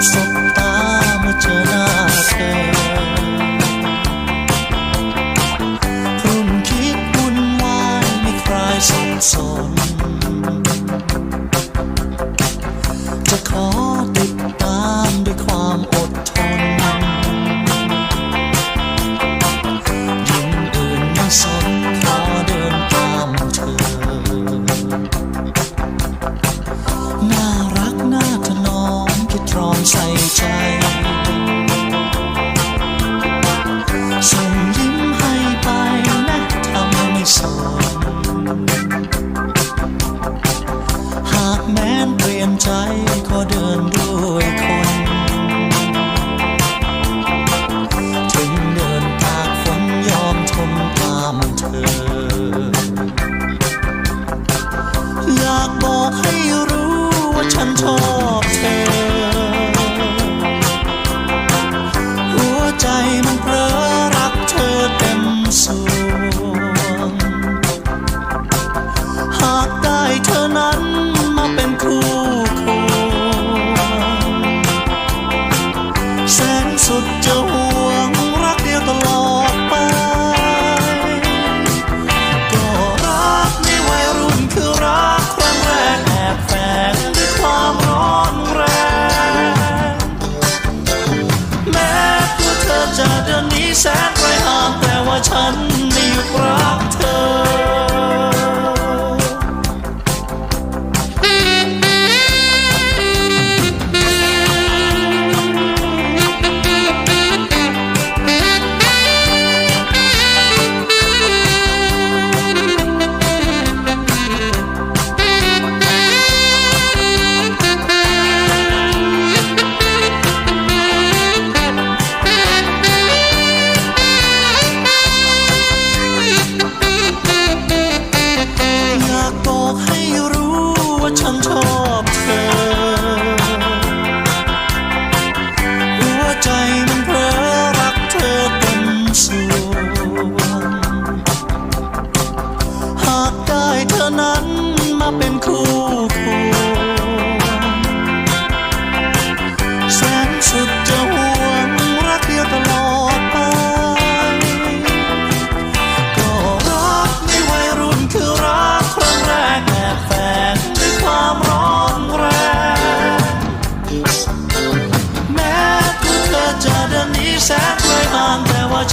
Stop. ใส่ใจส่งยิ้มให้ไปนะทำไม่สนหากแม้นเปลี่ยนใจขอเดินด้วยคนถึงเดินตากฝนยอมทนตามเธอ อยากบอกให้รู้ว่าฉันชอบเธอ สุดจะห่วงรักเดียวตลอดไป ก็รักในวัยรุ่นคือรักครั้งแรกแอบแฝงด้วยความร้อนแรง แม้ตัวเธอจะเดินหนี้แสน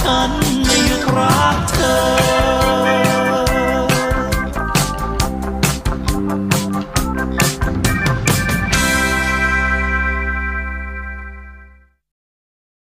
ฉัน